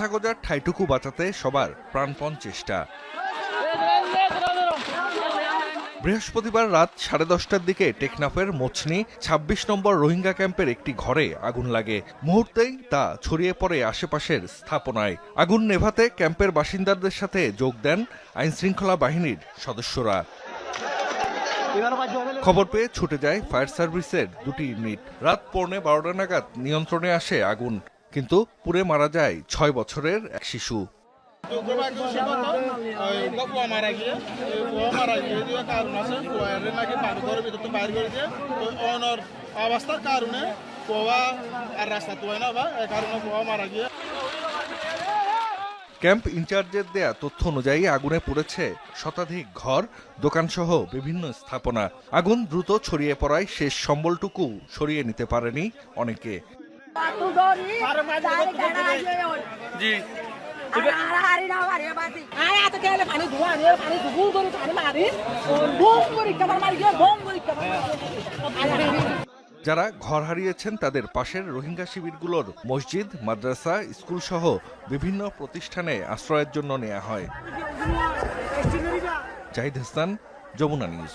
থাকোজার ঠাইটুকু বাঁচাতে সবার প্রাণপণ চেষ্টা। বৃহস্পতিবার রাত সাড়ে দশটার দিকে টেকনাফের মোছনি ২৬ নম্বর রোহিঙ্গা ক্যাম্পের একটি ঘরে আগুন লাগে। মুহূর্তেই তা ছড়িয়ে পড়ে আশেপাশের স্থাপনায়। আগুন নেভাতে ক্যাম্পের বাসিন্দাদের সাথে যোগ দেন আইনশৃঙ্খলা বাহিনীর সদস্যরা। খবর পেয়ে ছুটে যায় ফায়ার সার্ভিসের দুটি ইউনিট। রাত পৌনে বারোটা নাগাদ নিয়ন্ত্রণে আসে আগুন। কিন্তু পুড়ে মারা যায় ছয় বছরের এক শিশু। অবস্থার কারণে ক্যাম্প ইনচার্জের দেয়া তথ্য অনুযায়ী আগুনে পুড়েছে শতাধিক ঘর, দোকানসহ বিভিন্ন স্থাপনা। আগুন দ্রুত ছড়িয়ে পড়ায় শেষ সম্বলটুকু সরিয়ে নিতে পারেনি অনেকে। জি। যারা ঘর হারিয়েছেন তাদের পাশের রোহিঙ্গা শিবিরগুলোর মসজিদ মাদ্রাসা স্কুল সহ বিভিন্ন প্রতিষ্ঠানে আশ্রয়ের জন্য নেওয়া হয়। জাহিদ হাসান যমুনা নিউজ।